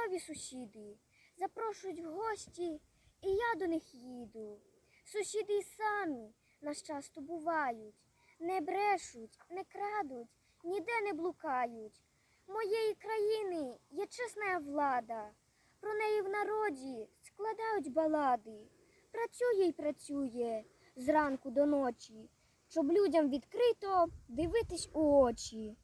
чудові сусіди запрошують в гості, і я до них їду. Сусіди й самі нас часто бувають, не брешуть, не крадуть, ніде не блукають. Моєї країни є чесна влада, про неї в народі складають балади. Працює й працює зранку до ночі, щоб людям відкрито дивитись у очі.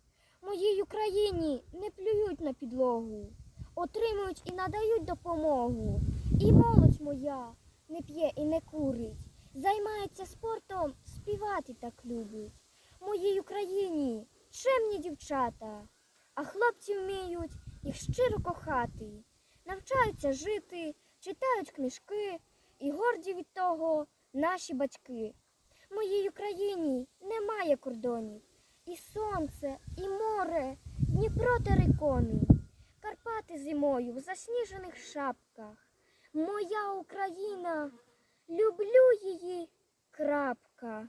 Моїй Україні не плюють на підлогу, отримують і надають допомогу. І молодь моя не п'є і не курить, займається спортом, співати так любить. Моїй Україні чемні дівчата, а хлопці вміють їх щиро кохати, навчаються жити, читають книжки і горді від того наші батьки. Моїй Україні немає кордонів. І сонце, і море, Дніпро та рекони, Карпати зимою в засніжених шапках. Моя Україна, люблю її крапка.